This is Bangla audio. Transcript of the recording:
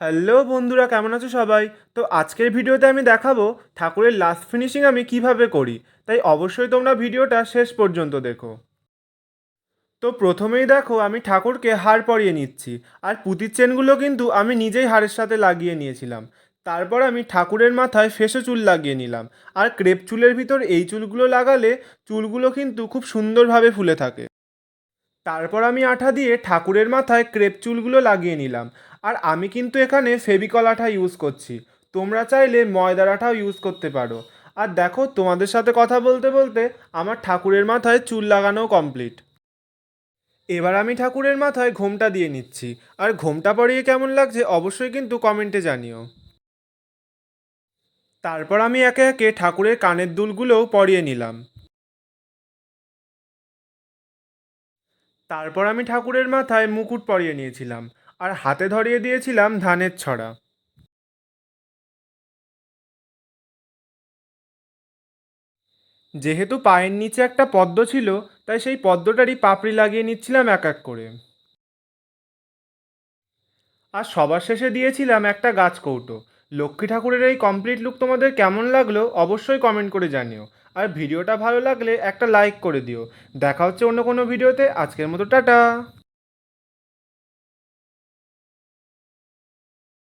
হ্যালো বন্ধুরা, কেমন আছো সবাই? তো আজকের ভিডিওতে আমি দেখাবো ঠাকুরের লাস্ট ফিনিশিং আমি কীভাবে করি। তাই অবশ্যই তোমরা ভিডিওটা শেষ পর্যন্ত দেখো। তো প্রথমেই দেখো, আমি ঠাকুরকে হার পরিয়ে নিচ্ছি। আর পুঁতির চেনগুলো কিন্তু আমি নিজেই হারের সাথে লাগিয়ে নিয়েছিলাম। তারপর আমি ঠাকুরের মাথায় ফেসে চুল লাগিয়ে নিলাম। আর ক্রেপ চুলের ভিতর এই চুলগুলো লাগালে চুলগুলো কিন্তু খুব সুন্দরভাবে ফুলে থাকে। তারপর আমি আঠা দিয়ে ঠাকুরের মাথায় ক্রেপ চুলগুলো লাগিয়ে নিলাম। আর আমি কিন্তু এখানে ফেবিকল আঠা ইউজ করছি। তোমরা চাইলে ময়দার আঠাও ইউজ করতে পারো। আর দেখো, তোমাদের সাথে কথা বলতে বলতে আমার ঠাকুরের মাথায় চুল লাগানো কমপ্লিট এবার আমি ঠাকুরের মাথায় ঘোমটা দিয়ে নিচ্ছি। আর ঘোমটা পরিয়ে কেমন লাগছে অবশ্যই কিন্তু কমেন্টে জানিও। তারপর আমি একে একে ঠাকুরের কানের দুলগুলোও পরিয়ে নিলাম। তারপর আমি ঠাকুরের মাথায় মুকুট পরিয়ে নিয়েছিলাম। আর হাতে ধরিয়ে দিয়েছিলাম ধানের ছড়া। যেহেতু পায়ের নিচে একটা পদ্ম ছিল, তাই সেই পদ্মটারই পাপড়ি লাগিয়ে নিচ্ছিলাম এক এক করে। আর সবার শেষে দিয়েছিলাম একটা গাছ কৌটো। লক্ষ্মী ঠাকুরের এই কমপ্লিট লুক তোমাদের কেমন লাগল অবশ্যই কমেন্ট করে জানিও। আর ভিডিওটা ভালো লাগলে একটা লাইক করে দিও। দেখা হচ্ছে অন্য কোনো ভিডিওতে। আজকের মতো টাটা।